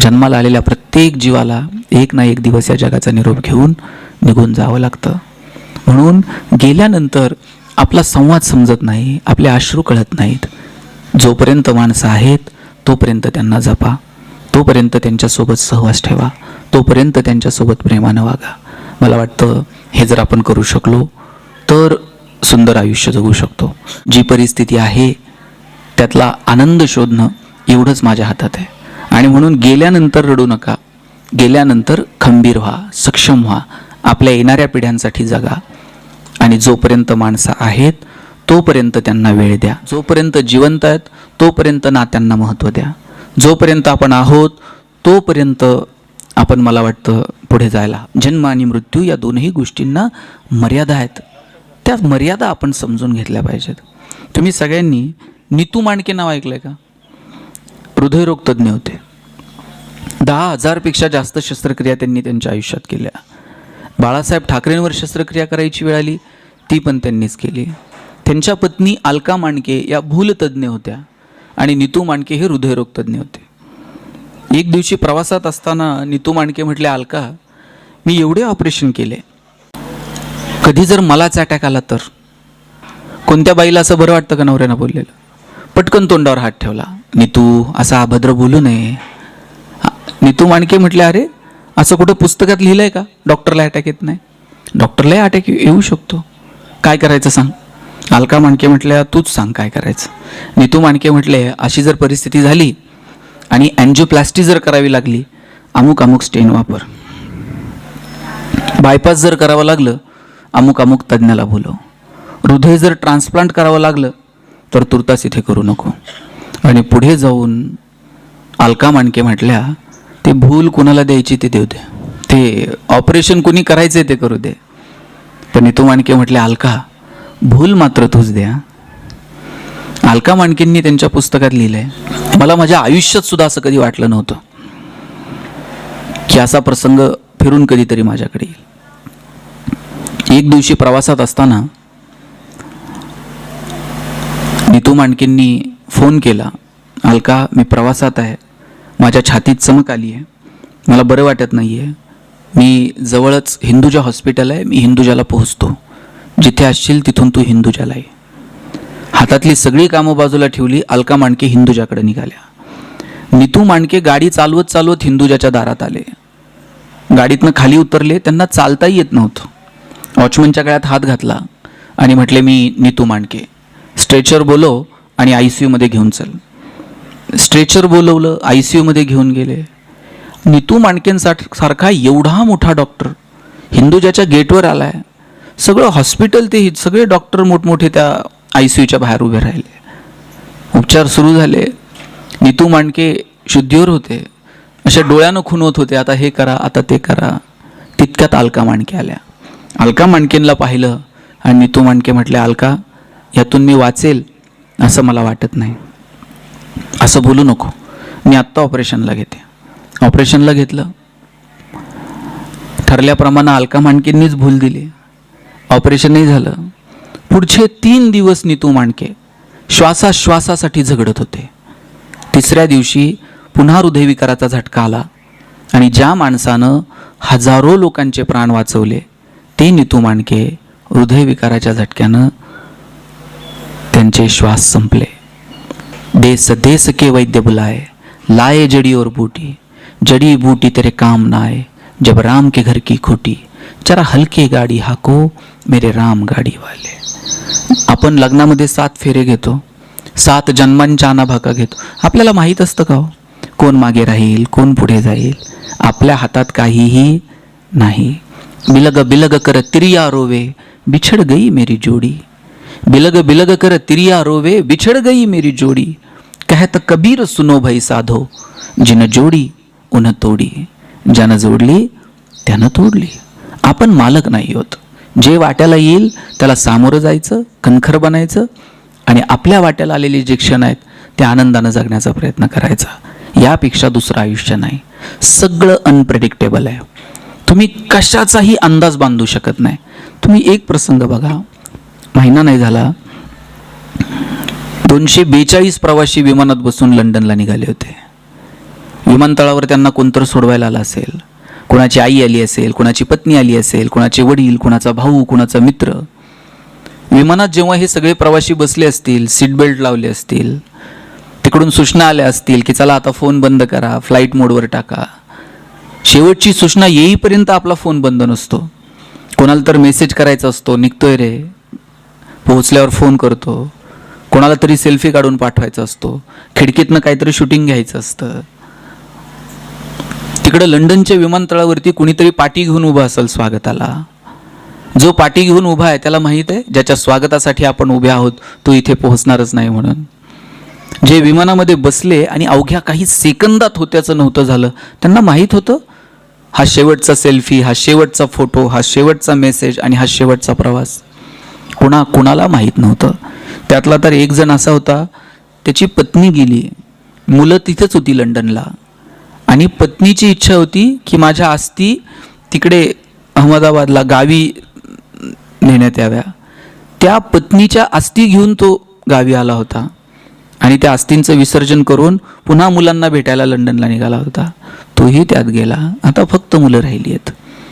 जन्माला आलेल्या प्रत्येक जीवाला एक ना एक दिवस या जगाचा निरोप घेऊन निघून जावं लागतं. म्हणून गेल्यानंतर आपला संवाद समजत नाही आपले अश्रू कळत नाहीत. जोपर्यंत माणसं आहेत तोपर्यंत त्यांना जपा. तोपर्यंत त्यांच्यासोबत सहवास ठेवा. तोपर्यंत त्यांच्यासोबत प्रेमानं वागा. मला वाटतं हे जर आपण करू शकलो तर सुंदर आयुष्य जगू शकतो. जी परिस्थिती आहे त्यातला आनंद शोधणं एवढंच माझ्या हातात आहे. आणि म्हणून गेल्यानंतर रडू नका. गेल्यानंतर खंबीर व्हा सक्षम व्हा. आपल्या येणाऱ्या पिढ्यांसाठी जगा. आणि जोपर्यंत माणसं आहेत तोपर्यंत त्यांना वेळ द्या. जोपर्यंत जिवंत आहेत तोपर्यंत नात्यांना महत्त्व द्या. जोपर्यंत आपण आहोत तोपर्यंत आपण मला वाटतं पुढे जायला. जन्म आणि मृत्यू या दोनही गोष्टींना मर्यादा आहेत. त्या मर्यादा आपण समजून घेतल्या पाहिजेत. तुम्ही सगळ्यांनी नितू मांडके नाव ऐकलं आहे का? हृदयरोग तज्ज्ञ होते. दहा हजारपेक्षा जास्त शस्त्रक्रिया त्यांनी त्यांच्या आयुष्यात केल्या. बाळासाहेब ठाकरेंवर शस्त्रक्रिया करायची वेळ आली ती पण त्यांनीच केली. त्यांच्या पत्नी अलका मांडके या भूलतज्ज्ञ होत्या आणि नीतू मांडके हे हृदयरोगतज्ज्ञ होते. एक दिवशी प्रवासात असताना नीतू मांडके म्हटले अलका मी एवढे ऑपरेशन केले. कधी जर मलाच अटॅक आला तर? कोणत्या बाईला असं बरं वाटतं का? नवऱ्यानं बोललेलं. पटकन तोंडावर हात ठेवला. नीतू असा अभद्र बोलू नये. नीतू माणके म्हटले अरे असं कुठं पुस्तकात लिहिलं आहे का? डॉक्टरला अटॅक येत नाही. डॉक्टरलाही अटॅक येऊ शकतो. काय करायचं सांग? अलका माणके म्हटल्या तूच सांग काय करायचं. नीतू माणके म्हटले अशी जर परिस्थिती झाली आणि अँजिओप्लास्टी जर करावी लागली अमुक अमुक स्टेन वापर. बायपास जर करावं लागलं अमुक अमुक तज्ज्ञाला बोलव. हृदय जर ट्रान्सप्लांट करावं लागलं तर तुर्तास इथे करू नको. आणि पुढे जाऊन अलका माणके म्हटल्या ते भूल कुणाला द्यायची ते देऊ दे. ते ऑपरेशन कुणी करायचे ते करू दे. पण तू माणके म्हटले अलका भूल मात्र तूच द्या. अलका माणकेंनी त्यांच्या पुस्तकात लिहिलंय मला माझ्या आयुष्यात सुद्धा असं कधी वाटलं नव्हतं की असा प्रसंग फिरून कधीतरी माझ्याकडे येईल. एक दिवशी प्रवासात असताना नीतू माणकेंनी फोन केला अलका मी प्रवासात आहे. माझ्या छातीत चमक आली आहे. मला बरं वाटत नाही आहे मी जवळच हिंदुजा हॉस्पिटल आहे. मी हिंदुजाला पोहोचतो. जिथे असशील तिथून तू हिंदुजाला ये. हातातली सगळी कामं बाजूला ठेवली अलका मांडके हिंदुजाकडे निघाल्या. नितू मांडके गाडी चालवत चालवत हिंदुजाच्या दारात आले. गाडीतनं खाली उतरले त्यांना चालताही येत नव्हतं. वॉचमनच्या गळ्यात हात घातला आणि म्हटले मी नितू मांडके. स्ट्रेचर बोलो आणि आय सी यूमध्ये घेऊन चल. स्ट्रेचर बोलवलं आय सी यूमध्ये घेऊन गेले. नीतू मांडकेंसाठी सारखा एवढा मोठा डॉक्टर हिंदुजाच्या गेटवर आलाय सगळं हॉस्पिटल ते सगळे डॉक्टर मोठमोठे त्या आय सी यूच्या बाहेर उभे राहिले. उपचार सुरू झाले. नीतू मांडके शुद्धीवर होते. अशा डोळ्यानं खुनवत होते आता हे करा आता ते करा. तितक्यात अलका मांडके आल्या. अलका मांडकेंना पाहिलं आणि नीतू मांडके म्हटले अलका यातून मी वाचेल असं मला वाटत नाही. असं बोलू नको. मी आत्ता ऑपरेशनला घेते. ऑपरेशनला घेतलं. ठरल्याप्रमाणे अलका मांडकेंनीच भूल दिली. ऑपरेशनही झालं. पुढचे तीन दिवस नीतू मांडके श्वासाश्वासासाठी झगडत होते. तिसऱ्या दिवशी पुन्हा हृदयविकाराचा झटका आला आणि ज्या माणसानं हजारो लोकांचे प्राण वाचवले ते नीतू मांडके हृदयविकाराच्या झटक्यानं त्यांचे श्वास संपले. देश देश के वैद्य बुलाए, लाए जड़ी और बूटी। जड़ी बूटी तेरे काम ना आए, जब राम के घर की खोटी। जरा हलके गाडी हाको, मेरे राम गाडी वाले। आपण लग्नामध्ये सात फेरे घेतो, सात जन्मांच्या भाका घेतो। आपल्याला माहीत असतं का हो? कोण मागे राहील, कोण पुढे जाईल? आपल्या हातात काहीही नाही। बिलग बिलग कर तिरिया रोवे, बिछड़ गई मेरी जोडी। बिलग बिलग कर तिरिया रोवे, बिछड़ गई मेरी जोडी। कहत कबीर सुनो भई साधो जिन जोडी उन तोडी। ज्यानं जोडली त्यानं तोडली। आपण मालक नाही होत. जे वाट्याला येईल त्याला सामोरं जायचं कणखर बनायचं आणि आपल्या वाट्याला आलेले जे क्षण आहेत ते आनंदानं जगण्याचा प्रयत्न करायचा. यापेक्षा दुसरं आयुष्य नाही. सगळं अनप्रेडिक्टेबल आहे. तुम्ही कशाचाही अंदाज बांधू शकत नाही. तुम्ही एक प्रसंग बघा. महिना नाही झाला दोनशे बेचाळीस प्रवासी विमानात बसून लंडनला निघाले होते. विमानतळावर त्यांना कोणतर सोडवायला आला असेल? कोणाची आई आली असेल? कोणाची पत्नी आली असेल? कोणाचे वडील? कोणाचा भाऊ? कोणाचा मित्र? विमानात जेव्हा हे सगळे प्रवासी बसले असतील सीट बेल्ट लावले असतील तिकडून सूचना आल्या असतील की चला आता फोन बंद करा फ्लाईट मोडवर टाका. शेवटची सूचना येईपर्यंत आपला फोन बंद नसतो. कोणाला तर मेसेज करायचा असतो निघतोय रे. पोहोचल्यावर फोन करतो. कोणाला तरी सेल्फी काढून पाठवायचा असतो. खिडकीतनं काहीतरी शूटिंग घ्यायचं असतं. तिकडं लंडनच्या विमानतळावरती कुणीतरी पाठी घेऊन उभा असेल स्वागताला. जो पाठी घेऊन उभा आहे त्याला माहीत आहे ज्याच्या स्वागतासाठी आपण उभे आहोत तो इथे पोहोचणारच नाही म्हणून. जे विमानामध्ये बसले आणि अवघ्या काही सेकंदात होत्याचं नव्हतं झालं त्यांना माहीत होतं हा शेवटचा सेल्फी हा शेवटचा फोटो हा शेवटचा मेसेज आणि हा शेवटचा प्रवास. कुणा कुणाला माहीत नव्हतं. त्यातला तर एक जण असा होता त्याची पत्नी गेली. मुलं तिथेच होती लंडनला. आणि पत्नीची इच्छा होती की माझ्या आस्ती तिकडे अहमदाबादला गावी नेण्यात याव्या. त्या पत्नीच्या आस्ती घेऊन तो गावी आला होता. आणि त्या आस्तींचं विसर्जन करून पुन्हा मुलांना भेटायला लंडनला निघाला होता. तोही त्यात गेला. आता फक्त मुलं राहिली आहेत.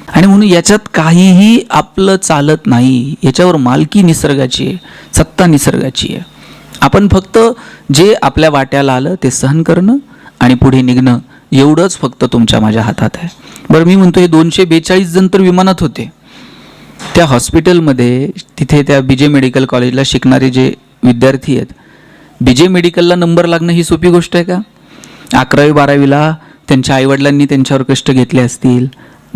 आणि म्हणून याच्यात काहीही आपलं चालत नाही. याच्यावर मालकी निसर्गाची आहे सत्ता निसर्गाची आहे. आपण फक्त जे आपल्या वाट्याला आलं ते सहन करणं आणि पुढे निघणं एवढंच फक्त तुमच्या माझ्या हातात आहे. बरं मी म्हणतो हे दोनशे बेचाळीस जण तर विमानात होते. त्या हॉस्पिटलमध्ये तिथे त्या बीजे मेडिकल कॉलेजला शिकणारे जे विद्यार्थी आहेत बी जे मेडिकलला नंबर लागणं ही सोपी गोष्ट आहे का? अकरावी बारावीला त्यांच्या आईवडिलांनी त्यांच्यावर कष्ट घेतले असतील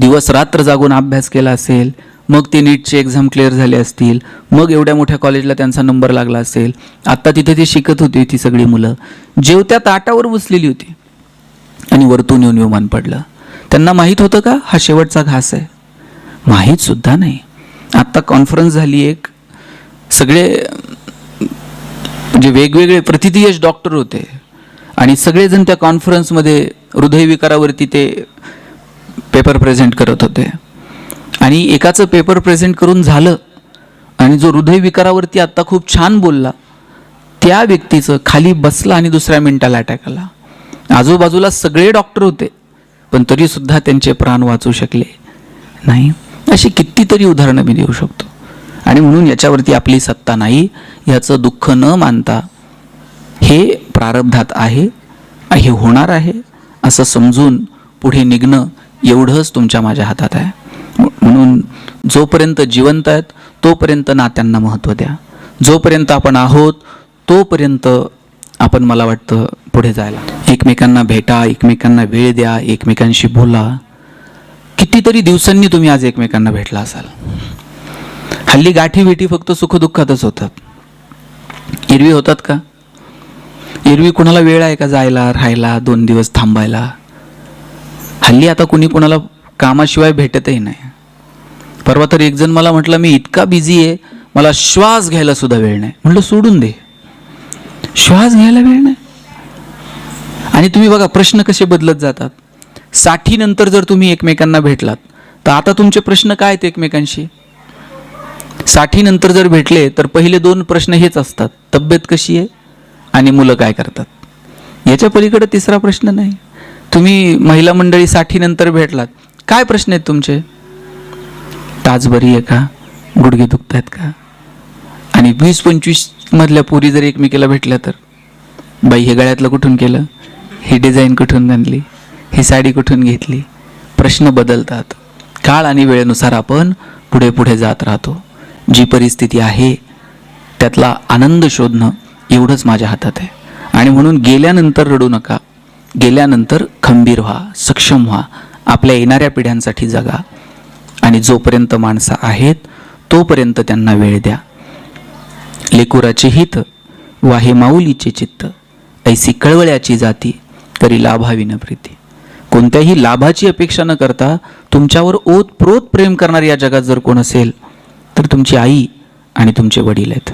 दिवस रात्र जागून अभ्यास केला असेल मग ते नीटचे एक्झाम क्लिअर झाले असतील मग एवढ्या मोठ्या कॉलेजला त्यांचा नंबर लागला असेल. आत्ता तिथे ते शिकत होती ती सगळी मुलं. जेवत्या ताटावर बसलेली होती. आणि वरतून येऊन विमान पडलं. त्यांना माहीत होतं का हा शेवटचा घास आहे? माहीत सुद्धा नाही. आत्ता कॉन्फरन्स झाली एक. सगळे म्हणजे वेगवेगळे प्रतिथयश डॉक्टर होते. आणि सगळेजण त्या कॉन्फरन्समध्ये हृदयविकारावरती ते पेपर प्रेझेंट करत होते. आणि एकाचं पेपर प्रेझेंट करून झालं. आणि जो हृदयविकारावरती आत्ता खूप छान बोलला त्या व्यक्तीचं खाली बसला आणि दुसऱ्या मिनिटाला अटॅक आला. आजूबाजूला सगळे डॉक्टर होते पण तरीसुद्धा त्यांचे प्राण वाचू शकले नाही. अशी कितीतरी उदाहरणं मी देऊ शकतो. आणि म्हणून याच्यावरती आपली सत्ता नाही याचं दुःख न मानता हे प्रारब्धात आहे हे होणार आहे असं समजून पुढे निघणं एवढंच तुमच्या माझ्या हातात आहे. म्हणून जोपर्यंत जिवंत आहेत तोपर्यंत नात्यांना महत्त्व द्या. जोपर्यंत आपण आहोत तोपर्यंत आपण मला वाटतं पुढे जायला. एकमेकांना भेटा एकमेकांना वेळ द्या एकमेकांशी बोला. कितीतरी दिवसांनी तुम्ही आज एकमेकांना भेटला असाल. हल्ली गाठी भेटी फक्त सुखदुःखातच होतात. एरवी होतात का? एरवी कुणाला वेळ आहे का जायला राहायला दोन दिवस थांबायला? हल्ली आता कुणी कुणाला कामाशिवाय भेटतही नाही. परवा तर एकजण मला म्हटलं मी इतका बिझी आहे मला श्वास घ्यायला सुद्धा वेळ नाही. म्हटलं सोडून दे. श्वास घ्यायला वेळ नाही? आणि तुम्ही बघा प्रश्न कसे बदलत जातात. साठी नंतर जर तुम्ही एकमेकांना भेटलात तर आता तुमचे प्रश्न काय आहेत एकमेकांशी? साठी नंतर जर भेटले तर पहिले दोन प्रश्न हेच असतात. तब्येत कशी आहे आणि मुलं काय करतात? याच्या पलीकडे तिसरा प्रश्न नाही. तुम्ही महिला मंडळी साठी नंतर भेटलात. काय प्रश्न आहेत तुमचे? टाच बरी आहे का? गुडघे दुखत आहेत का? आणि वीस पंचवीस मधल्या पोरी जर एकमेकीला भेटल्या तर? बाई हे गळ्यातलं कुठून केलं? ही डिझाईन कुठून आणली? ही साडी कुठून घेतली? प्रश्न बदलतात. काळ आणि वेळेनुसार आपण पुढे पुढे जात राहतो. जी परिस्थिती आहे त्यातला आनंद शोधणं एवढंच माझ्या हातात आहे. आणि म्हणून गेल्यानंतर रडू नका. गेल्यानंतर खंबीर व्हा सक्षम व्हा आपल्या येणाऱ्या पिढ्यांसाठी जगा. आणि जोपर्यंत माणसं आहेत तोपर्यंत त्यांना वेळ द्या. लेकुराचे हित वाहे माऊलीचे चित्त ऐसी कळवळ्याची जाती तरी लाभावी न प्रीती. कोणत्याही लाभाची अपेक्षा न करता तुमच्यावर ओत प्रोत प्रेम करणारी या जगात जर कोण असेल तर तुमची आई आणि तुमचे वडील आहेत.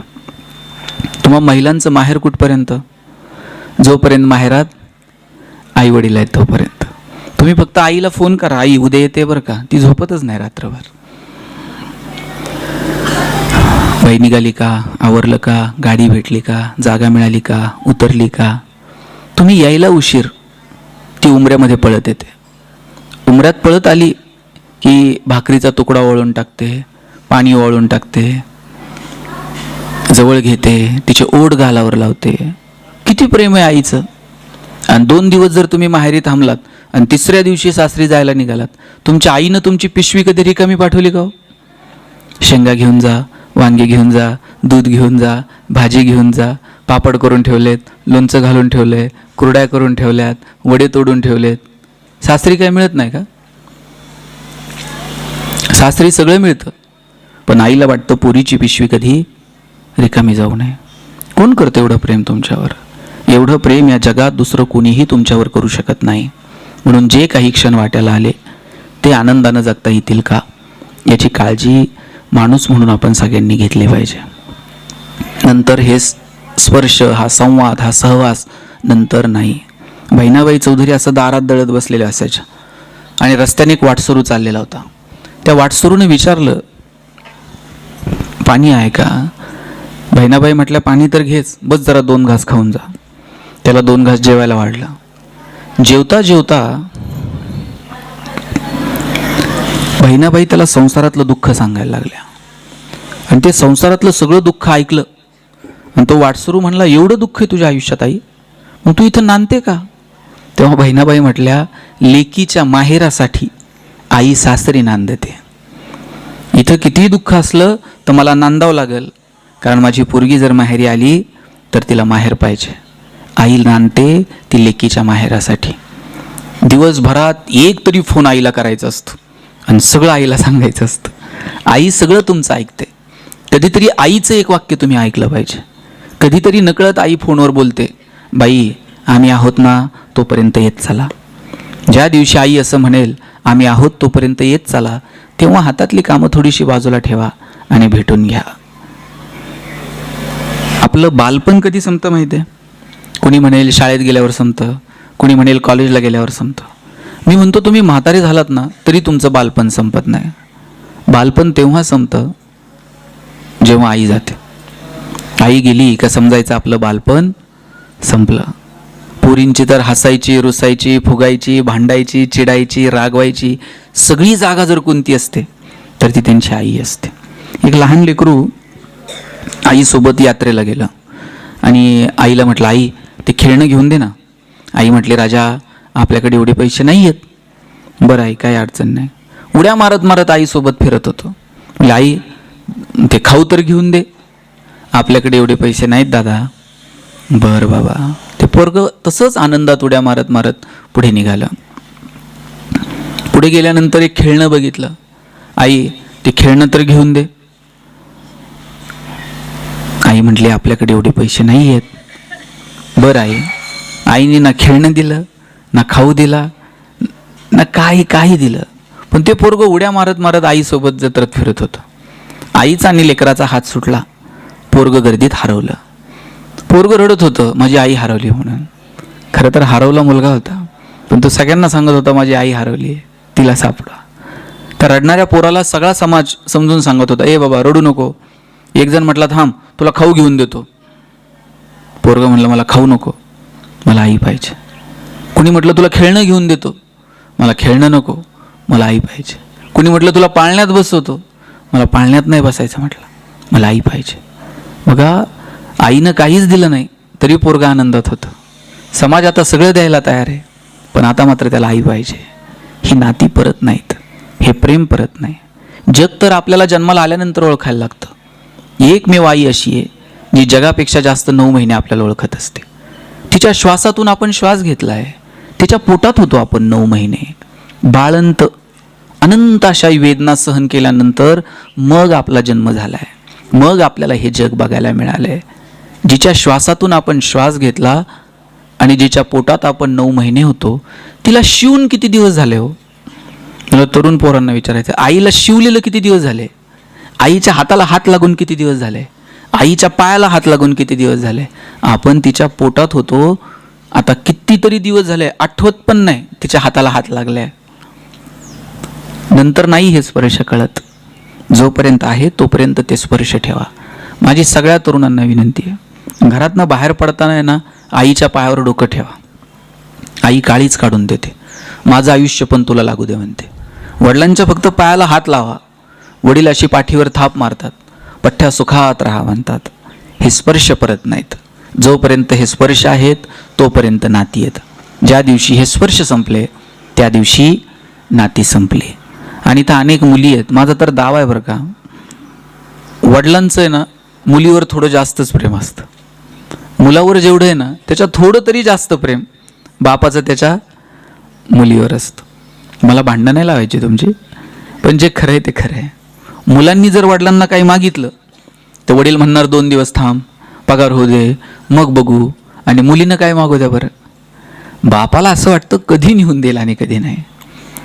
तुम्हा महिलांचं माहेर कुठपर्यंत? जोपर्यंत माहेरात आई वडील आहेत तोपर्यंत. तुम्ही फक्त आईला फोन करा. आई उद्या येते बरं का? ती झोपतच नाही रात्रभर. बाई निघाली का? आवरलं का? गाडी भेटली का? जागा मिळाली का? उतरली का? तुम्ही यायला उशीर. ती उमऱ्यामध्ये पळत येते. उमऱ्यात पळत आली की भाकरीचा तुकडा वळून टाकते पाणी वळून टाकते जवळ घेते तिचे ओढ गालावर लावते. किती प्रेम आहे आईचं. आणि दोन दिवस जर तुम्ही माहेरी थांबलात आणि तिसऱ्या दिवशी सासरी जायला निघालात तुमच्या आईनं तुमची पिशवी कधी रिकामी पाठवली का हो? शेंगा घेऊन जा वांगे घेऊन जा दूध घेऊन जा भाजी घेऊन जा पापड करून ठेवलेत लोणचं घालून ठेवलंय कुरड्या करून ठेवल्यात वडे तोडून ठेवलेत. सासरी काय मिळत नाही का? सासरी सगळं मिळतं पण आईला वाटतं पुरीची पिशवी कधी रिकामी जाऊ नये. कोण करतं एवढं प्रेम तुमच्यावर? एवढं प्रेम या जगात दुसरं कोणीही तुमच्यावर करू शकत नाही. म्हणून जे काही क्षण वाट्याला आले ते आनंदानं जगता येतील का? याची काळजी माणूस म्हणून आपण सगळ्यांनी घेतली पाहिजे. नंतर हे स्पर्श हा संवाद हा सहवास नंतर नाही. बहिणाबाई चौधरी असं दारात दळत बसलेल्या असायच्या. आणि रस्त्याने एक वाटसरू चाललेला होता. त्या वाटसरूने विचारलं पाणी आहे का? बहिणाबाई म्हटल्या पाणी तर घेच. बस जरा दोन घास खाऊन जा. त्याला दोन घास जेवायला वाढला. जेवता जेवता बहिणाबाई त्याला संसारातलं दुःख सांगायला लागल्या. आणि ते संसारातलं सगळं दुःख ऐकलं. आणि तो वाटसरू म्हणला एवढं दुःख आहे तुझ्या आयुष्यात आई? मग तू इथं नांदते का? तेव्हा बहिणाबाई म्हटल्या लेकीच्या माहेरासाठी आई सासरी नांदते. इथं कितीही दुःख असलं तर मला नांदावं लागेल. कारण माझी पोरगी जर माहेरी आली तर तिला माहेर पाहिजे. आई नांदते ती लेकीच्या माहेरासाठी. दिवसभरात एक तरी फोन आईला करायचा असतो. आणि सगळं आईला सांगायचं असतं. आई सगळं तुमचं ऐकते. कधीतरी आईचं एक वाक्य तुम्ही ऐकलं पाहिजे. कधीतरी नकळत आई फोनवर बोलते बाई आम्ही आहोत ना तोपर्यंत येत चला. ज्या दिवशी आई असं म्हणेल आम्ही आहोत तोपर्यंत येत चला तेव्हा हातातली कामं थोडीशी बाजूला ठेवा आणि भेटून घ्या. आपलं बालपण कधी संपतं माहिती आहे कोणी म्हणेल शाळेत गेल्यावर संपतं कुणी म्हणेल कॉलेजला गेल्यावर संपतं मी म्हणतो तुम्ही म्हातारे झालात ना तरी तुमचं बालपण संपत नाही. बालपण तेव्हा संपतं जेव्हा आई जाते. आई गेली का समजायचं आपलं बालपण संपलं. पोरींची तर हसायची रुसायची फुगायची भांडायची चिडायची रागवायची सगळी जागा जर कोणती असते तर ती त्यांची आई असते. एक लहान लेकरू आईसोबत यात्रेला गेलं आणि आईला म्हटलं आई ते खेळणं घेऊन दे ना. आई म्हटली राजा आपल्याकडे एवढे पैसे नाही आहेत बरं आई काही अडचण नाही. उड्या मारत मारत आईसोबत फिरत होतो. म्हणजे आई ते खाऊ तर घेऊन दे. आपल्याकडे एवढे पैसे नाहीत दादा. बरं बाबा. ते पोरग तसंच आनंदात उड्या मारत मारत पुढे निघालं. पुढे गेल्यानंतर एक खेळणं बघितलं. आई ते खेळणं तर घेऊन दे. आई म्हटली आपल्याकडे एवढे पैसे नाही आहेत बरं आई आईने ना खेळणं दिलं ना खाऊ दिला ना काही काही दिलं. पण ते पोरगं उड्या मारत मारत आईसोबत जत्रत फिरत होतं. आईचा आणि लेकराचा हात सुटला. पोरगं गर्दीत हरवलं. पोरगं रडत होतं माझी आई हरवली म्हणून. खरं तर हरवला मुलगा होता पण तो सगळ्यांना सांगत होता माझी आई हरवली आहे तिला सापडा. त्या रडणाऱ्या पोराला सगळा समाज समजून सांगत होता ए बाबा रडू नको. एक जण म्हटला थांब तुला खाऊ घेऊन देतो. पोरगं म्हणलं मला खाऊ नको. मला आई पाहिजे. कुणी म्हटलं तुला खेळणं घेऊन देतो. मला खेळणं नको. मला आई पाहिजे. कुणी म्हटलं तुला पाळण्यात बसवतो. मला पाळण्यात नाही बसायचं म्हटलं. मला आई पाहिजे. बघा आईनं काहीच दिलं नाही तरी पोरगा आनंदात होतं. समाज आता सगळं द्यायला तयार आहे पण आता मात्र त्याला आई पाहिजे. ही नाती परत नाहीत. हे प्रेम परत नाही. जग तर आपल्याला जन्माला आल्यानंतर ओळखायला लागतं. एकमेव आई अशी आहे जी जगापेक्षा जास्त नऊ महिने आपल्याला ओळखत असते. तिच्या श्वासातून आपण श्वास घेतला आहे तिच्या पोटात होतो आपण नऊ महिने. बाळंत अनंत अशा वेदना सहन केल्यानंतर मग आपला जन्म झाला आहे मग आपल्याला हे जग बघायला मिळालं आहे जिच्या श्वासातून आपण श्वास घेतला आणि जिच्या पोटात आपण नऊ महिने होतो तिला शिवून किती दिवस झाले हो? मला तरुण पोरांना विचारायचं आईला शिवलेलं किती दिवस झाले? आईच्या हाताला हात लागून किती दिवस झाले? आईच्या पायाला हात लागून किती दिवस झाले? आपण तिच्या पोटात होतो. आता कितीतरी दिवस झाले. आठवत पण नाही तिच्या हाताला हात लागलाय. नंतर नाही हे स्पर्श कळत. जोपर्यंत आहे तोपर्यंत ते स्पर्श ठेवा. माझी सगळ्या तरुणांना विनंती आहे. घरातनं बाहेर पडताना आहे ना आईच्या पायावर डोकं ठेवा. आई काळीच काढून देते. माझं आयुष्य पण तुला लागू दे म्हणते. वडिलांच्या फक्त पायाला हात लावा. वडील अशी पाठीवर थाप मारतात. पठ्ठ्या सुखात राहा म्हणतात. हे स्पर्श परत नाहीत. जोपर्यंत हे स्पर्श आहेत तोपर्यंत नाती आहेत. ज्या दिवशी हे स्पर्श संपले त्या दिवशी नाती संपली. आणि इथं अनेक मुली आहेत. माझा तर दावा आहे बरं का वडिलांचं आहे ना मुलीवर थोडं जास्तच प्रेम असतं. मुलावर जेवढं आहे ना त्याच्या थोडं तरी जास्त प्रेम बापाचं त्याच्या मुलीवर असतं. मला भांडणं नाही लावायची तुमची पण जे खरं आहे ते खरं आहे. मुलांनी जर वडिलांना काही मागितलं तर वडील म्हणणार दोन दिवस थांब पगार होऊ दे मग बघू. आणि मुलीनं काय मागू द्या बरं? बापाला असं वाटतं कधी निघून देईल आणि कधी नाही.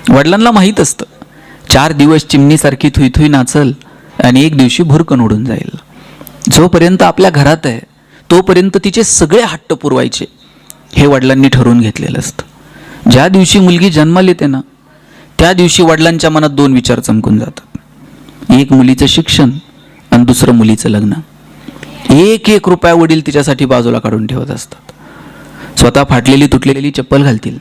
वडिलांना माहीत असतं चार दिवस चिमणीसारखी थुई थुई नाचल आणि एक दिवशी भुरकण उडून जाईल. जोपर्यंत आपल्या घरात आहे तोपर्यंत तिचे सगळे हट्ट पुरवायचे हे वडिलांनी ठरवून घेतलेलं असतं. ज्या दिवशी मुलगी जन्माला येते ना त्या दिवशी वडिलांच्या मनात दोन विचार चमकून जातात. एक मुलीचं शिक्षण आणि दुसरं मुलीचं लग्न. एक एक रुपया वडील तिच्यासाठी बाजूला काढून ठेवत असतात. स्वतः फाटलेली तुटलेली चप्पल घालतील.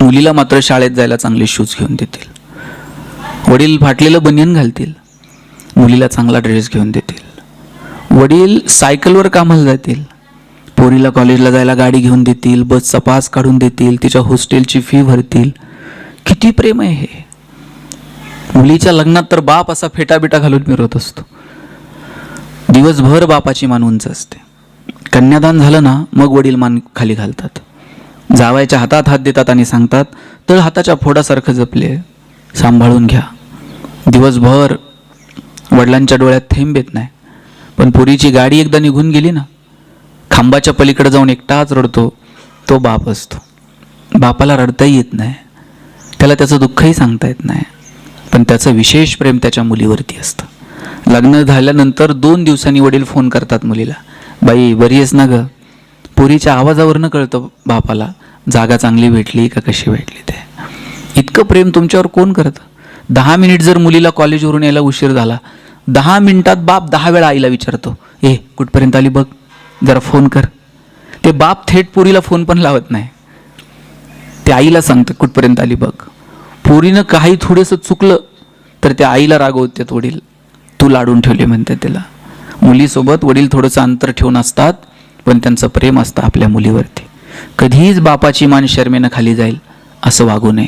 मुलीला मात्र शाळेत जायला चांगले शूज घेऊन देतील. वडील फाटलेलं बनियन घालतील. मुलीला चांगला ड्रेस घेऊन देतील. वडील सायकलवर कामाला जातील. पोरीला कॉलेजला जायला गाडी घेऊन देतील बसचा पास काढून देतील तिच्या हॉस्टेलची फी भरतील. किती प्रेम आहे हे. मुलीच्या लग्नात तर बाप असा फेटाबिटा घालून मिरवत असतो. दिवसभर बापाची मान उंच असते. कन्यादान झालं ना मग वडील मान खाली घालतात. जावायच्या हातात हात देतात आणि सांगतात तळ हाताच्या फोडासारखं जपले सांभाळून घ्या. दिवसभर वडिलांच्या डोळ्यात थेंब येत नाही. पण पुरीची गाडी एकदा निघून गेली ना खांबाच्या पलीकडे जाऊन एकटाच रडतो तो बाप असतो. बापाला रडताही येत नाही. त्याला त्याचं दुःखही सांगता येत नाही. पण त्याचं विशेष प्रेम त्याच्या मुलीवरती असतं. लग्न झाल्यानंतर दोन दिवसांनी वडील फोन करतात मुलीला. बाई बरी आहेस ना ग? पुरीच्या आवाजावरनं कळतं बापाला जागा चांगली भेटली का कशी भेटली ते? इतकं प्रेम तुमच्यावर कोण करतं? दहा मिनिट जर मुलीला कॉलेजवरून यायला उशीर झाला दहा मिनिटात बाप दहा वेळा आईला विचारतो ए कुठपर्यंत आली बघ जरा फोन कर. ते बाप थेट पुरीला फोन पण लावत नाही. ते आईला सांगतं कुठपर्यंत आली बघ. पोरीनं काही थोडंसं चुकलं तर त्या आईला रागवत्यात वडील. तू लाडून ठेवले म्हणते त्याला. मुलीसोबत वडील थोडंसं अंतर ठेवून असतात पण त्यांचं प्रेम असतं आपल्या मुलीवरती. कधीच बापाची मान शर्मेनं खाली जाईल असं वागू नये.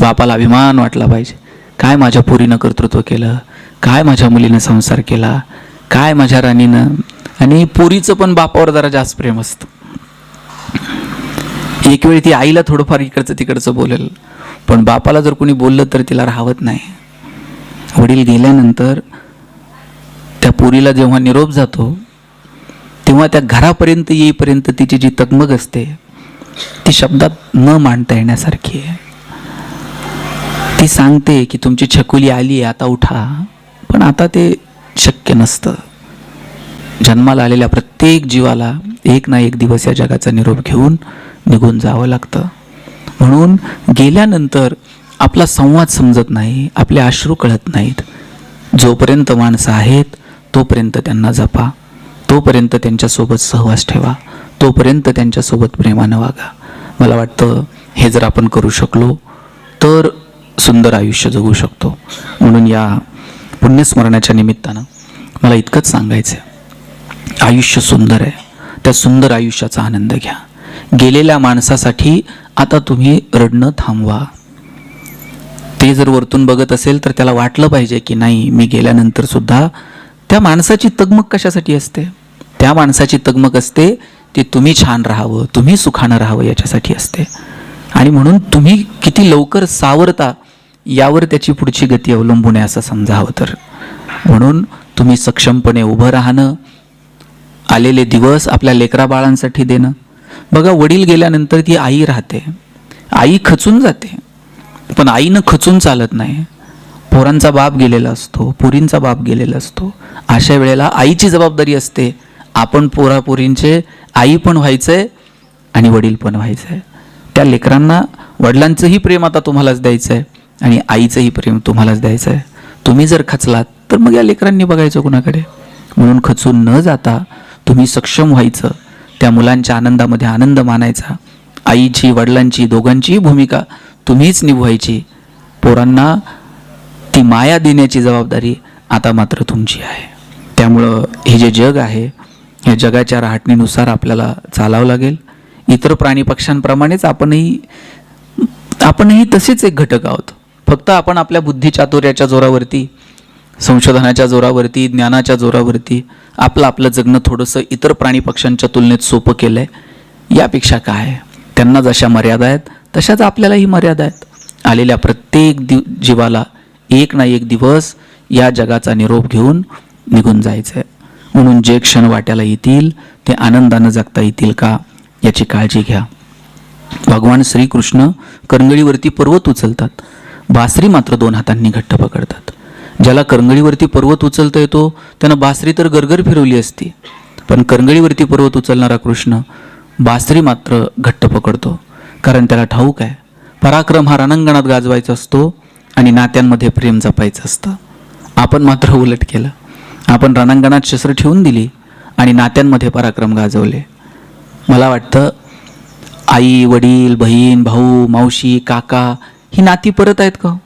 बापाला अभिमान वाटला पाहिजे. काय माझ्या पोरीनं कर्तृत्व केलं? काय माझ्या मुलीनं संसार केला? काय माझ्या राणीनं? आणि पोरीचं पण बापावर जरा जास्त प्रेम असतं. एक वेळ ती आईला थोडंफार इकडचं तिकडचं बोलेल. पण बापाला जर कोणी बोललं तर तिला राहवत नाही. वडील गेल्यानंतर त्या पोरीला जेव्हा निरोप जातो तेव्हा त्या घरापर्यंत येईपर्यंत तिची जी तगमग असते ती शब्दात न मांडता येण्यासारखी आहे. ती सांगते की तुमची छकुली आली आहे आता उठा. पण आता ते शक्य नसतं. जन्माला आलेल्या प्रत्येक जीवाला एक ना एक दिवस या जगाचा निरोप घेऊन निघून जावं लागतं. म्हणून गेल्यानंतर आपला संवाद समजत नाही आपले अश्रू कळत नाहीत. जोपर्यंत माणसं आहेत तोपर्यंत त्यांना जपा. तोपर्यंत त्यांच्यासोबत सहवास ठेवा. तोपर्यंत त्यांच्यासोबत प्रेमानं वागा. मला वाटतं हे जर आपण करू शकलो तर सुंदर आयुष्य जगू शकतो. म्हणून या पुण्यस्मरणाच्या निमित्तानं मला इतकंच सांगायचं आहे आयुष्य सुंदर आहे. त्या सुंदर आयुष्याचा आनंद घ्या. गेलेल्या माणसासाठी आता तुम्ही रडणं थांबवा. ते जर वरतून बघत असेल तर त्याला वाटलं पाहिजे की नाही मी गेल्यानंतर सुद्धा त्या माणसाची तगमग कशासाठी असते? त्या माणसाची तगमग असते ती तुम्ही छान राहावं तुम्ही सुखानं राहावं याच्यासाठी असते. आणि म्हणून तुम्ही किती लवकर सावरता यावर त्याची पुढची गती अवलंबून आहे असं समजावं तर. म्हणून तुम्ही सक्षमपणे उभं राहणं आलेले दिवस आपल्या लेकरा बाळांसाठी देणं. बघा वडील गेल्यानंतर ती आई राहते. आई खचून जाते. पण आईनं खचून चालत नाही. पोरांचा बाप गेलेला असतो पुरींचा बाप गेलेला असतो. अशा वेळेला आईची जबाबदारी असते. आपण पोरापोरींचे आई पण व्हायचंय आणि वडील पण व्हायचंय. त्या लेकरांना वडिलांचंही प्रेम आता तुम्हालाच द्यायचं आहे आणि आईचंही प्रेम तुम्हालाच द्यायचं आहे तुम्ही जर खचलात तर मग या लेकरांनी बघायचं कुणाकडे? म्हणून खचून न जाता तुम्ही सक्षम व्हायचं. त्या मुलांच्या आनंदामध्ये आनंद मानायचा. आईची वडिलांची दोघांचीही भूमिका तुम्हीच निभवायची. पोरांना ती माया देण्याची जबाबदारी आता मात्र तुमची आहे. त्यामुळं हे जे जग आहे या जगाच्या राहटणीनुसार आपल्याला चालावं लागेल. इतर प्राणी पक्ष्यांप्रमाणेच आपणही आपणही तसेच एक घटक आहोत. फक्त आपण आपल्या बुद्धिचातुर्याच्या जोरावरती संशोधनाच्या जोरावरती ज्ञानाच्या जोरावरती आपलं आपलं जगणं थोडंसं इतर प्राणी पक्ष्यांच्या तुलनेत सोपं केलं आहे यापेक्षा काय? त्यांना जशा मर्यादा आहेत तशाच आपल्यालाही मर्यादा आहेत. आलेल्या प्रत्येक दिव जीवाला एक ना एक दिवस या जगाचा निरोप घेऊन निघून जायचं आहे म्हणून जे क्षण वाट्याला येतील ते आनंदानं जगता येतील का याची काळजी घ्या. भगवान श्रीकृष्ण करंगळीवरती पर्वत उचलतात. बासरी मात्र दोन हातांनी घट्ट पकडतात. ज्याला करंगळीवरती पर्वत उचलता येतो त्यानं बासरी तर गरगर फिरवली असती. पण करंगळीवरती पर्वत उचलणारा कृष्ण बासरी मात्र घट्ट पकडतो कारण त्याला ठाऊक आहे. पराक्रम हा रणांगणात गाजवायचा असतो आणि नात्यांमध्ये प्रेम जपायचं असतं. आपण मात्र उलट केलं. आपण रणांगणात शस्त्र ठेवून दिली आणि नात्यांमध्ये पराक्रम गाजवले. मला वाटतं आई वडील बहीण भाऊ मावशी काका ही नाती परत आहेत का हो?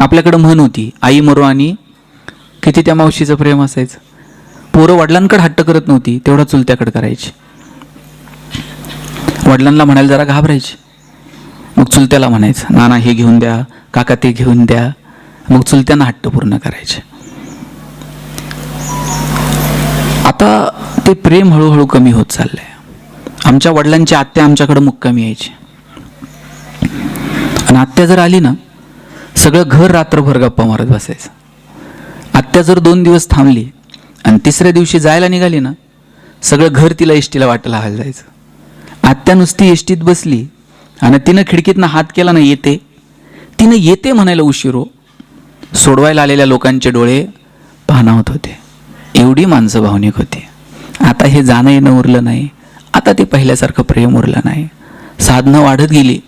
आपल्याकडं म्हण होती आई मरो आणि किती त्या मावशीचं प्रेम असायचं? पोरं वडिलांकडे हट्ट करत नव्हती तेवढा चुलत्याकडे करायची. वडिलांना म्हणायला जरा घाबरायची. मग चुलत्याला म्हणायचं नाना हे घेऊन द्या काका ते घेऊन द्या. मग चुलत्यांना हट्ट पूर्ण करायचे. आता ते प्रेम हळूहळू कमी होत चाललंय. आमच्या वडिलांची आत्या आमच्याकडे मुक्कामी यायची. आणि आत्या जर आली ना सगळं घर रात्रभर गप्पा मारत बसायचं. आत्या जर दोन दिवस थांबली आणि तिसऱ्या दिवशी जायला निघाली ना सगळं घर तिला एसटीला वाटायला हवायला जायचं. आत्या नुसती एसटीत बसली आणि तिनं खिडकीतनं हात केला ना येते तिनं येते म्हणायला उशिरो हो. सोडवायला आलेल्या लोकांचे डोळे पाहणावत होते. एवढी माणसं भावनिक होती. आता हे जाणं येणं उरलं नाही आता ते पहिल्यासारखं प्रेम उरलं नाही. साधनं वाढत गेली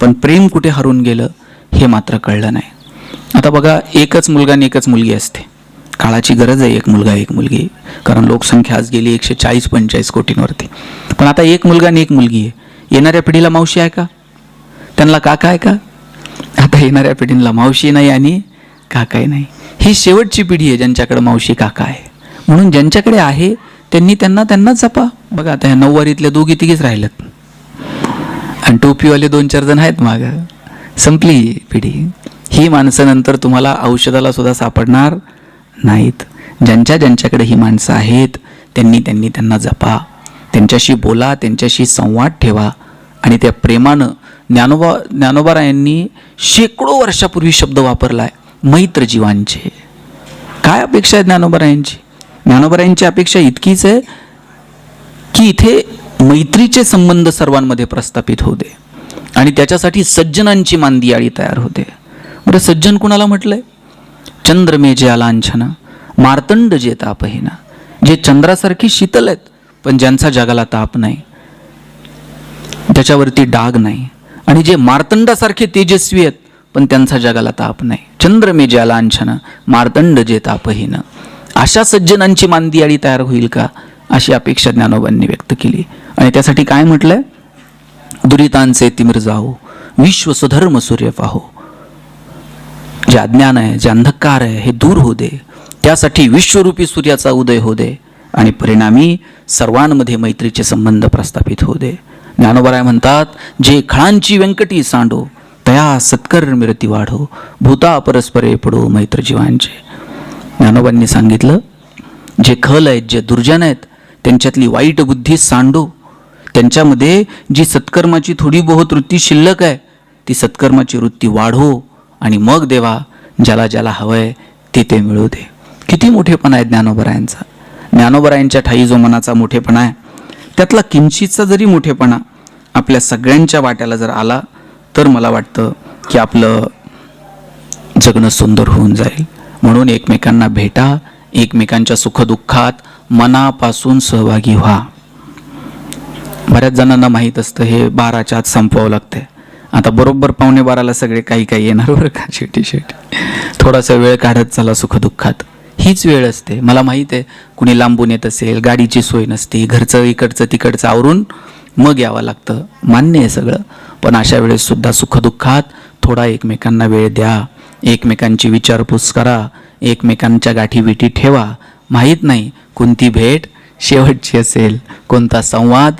पण प्रेम कुठे हरून गेलं? हे मात्र कळलं नाही. आता बघा एकच मुलगा आणि एकच मुलगी असते. काळाची गरज आहे एक मुलगा एक मुलगी. कारण लोकसंख्या आज गेली एकशे चाळीस पंचेचाळीस कोटींवरती. पण आता एक मुलगा आणि एक मुलगी आहे. येणाऱ्या पिढीला मावशी आहे का? त्यांना काका आहे का? आता येणाऱ्या पिढीला मावशी नाही आणि काकाही नाही. ही शेवटची पिढी आहे ज्यांच्याकडे मावशी काका आहे. म्हणून ज्यांच्याकडे आहे त्यांनी त्यांना त्यांनाच जपा. बघा आता ह्या नऊवारीतल्या दोघी तिघीच राहिल्यात. आणि टोपीवाले दोन चार जण आहेत मागं. संपली पिढी. ही माणसं नंतर तुम्हाला औषधाला सुद्धा सापडणार नाहीत. ज्यांच्या ज्यांच्याकडे ही माणसं आहेत त्यांनी त्यांनी त्यांना जपा. त्यांच्याशी बोला त्यांच्याशी संवाद ठेवा आणि त्या प्रेमानं ज्ञानोबा ज्ञानोबा यांनी शेकडो वर्षापूर्वी शब्द वापरलाय मैत्र जीवांचे काय अपेक्षा आहे ज्ञानोबरायांची ज्ञानोबरायांची अपेक्षा इतकीच आहे की इथे मैत्रीचे संबंध सर्वांमध्ये प्रस्थापित होऊ दे. आणि त्याच्यासाठी सज्जनांची मांदियाळी तयार होते. बरं सज्जन कुणाला म्हटलंय? चंद्र मे जे मार्तंड जे तापहीना जे चंद्रासारखी शीतल आहेत पण ज्यांचा जगाला ताप नाही त्याच्यावरती डाग नाही आणि जे मार्तंडासारखे तेजस्वी आहेत पण त्यांचा जगाला ताप नाही. चंद्र मे जे मार्तंड जे तापहीन अशा सज्जनांची मांदियाळी तयार होईल का? अशी अपेक्षा ज्ञानोबांनी व्यक्त केली. आणि त्यासाठी काय म्हटलंय? दुरितांचे तिमिर जाओ विश्व सुधर्म सूर्य पाहो. जे अज्ञान आहे जे अंधकार आहे हे दूर होऊ दे. त्यासाठी विश्वरूपी सूर्याचा उदय होऊ दे आणि परिणामी सर्वांमध्ये मैत्रीचे संबंध प्रस्थापित होऊ दे. ज्ञानोबराय म्हणतात जे खळांची व्यंकटी सांडो तया सत्कर मिरती वाढो. भूता परस्परे पडो मैत्र जीवांचे ज्ञानोबांनी सांगितलं जे खल आहेत जे दुर्जन आहेत त्यांच्यातली वाईट बुद्धी सांडो. त्यांच्यामध्ये जी सत्कर्माची थोडी बहुत वृत्ती शिल्लक आहे ती सत्कर्माची वृत्ती वाढो आणि मग देवा ज्याला ज्याला हवंय ते ते मिळू दे. किती मोठेपणा आहे ज्ञानोबरायांचा. ज्ञानोबरायांच्या ठाई जो मनाचा मोठेपणा आहे त्यातला किंचितचा जरी मोठेपणा आपल्या सगळ्यांच्या वाट्याला जर आला तर मला वाटतं की आपलं जगणं सुंदर होऊन जाईल. म्हणून एकमेकांना भेटा एकमेकांच्या सुखदुःखात मनापासून सहभागी व्हा. बऱ्याच जणांना माहीत असतं हे बाराच्या आत संपवावं लागतंय. आता बरोबर पावणे बाराला सगळे काही काही येणार बरं का? शेवटी शेवटी. थोडासा वेळ काढत चला सुखदुःखात. हीच वेळ असते. मला माहीत आहे कुणी लांबून येत असेल गाडीची सोय नसते घरचं इकडचं तिकडचं आवरून मग यावं लागतं. मान्य आहे सगळं. पण अशा वेळेस सुद्धा सुखदुःखात थोडा एकमेकांना वेळ द्या. एकमेकांची विचारपूस करा. एकमेकांच्या गाठीविठी ठेवा. माहीत नाही कोणती भेट शेवटची असेल कोणता संवाद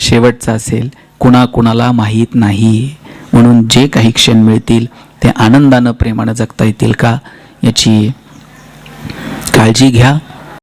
शेवटचा असेल कुणाकुणाला माहीत नाही. म्हणून जे काही क्षण मिळतील ते आनंदानं प्रेमानं जगता येतील का? याची काळजी घ्या.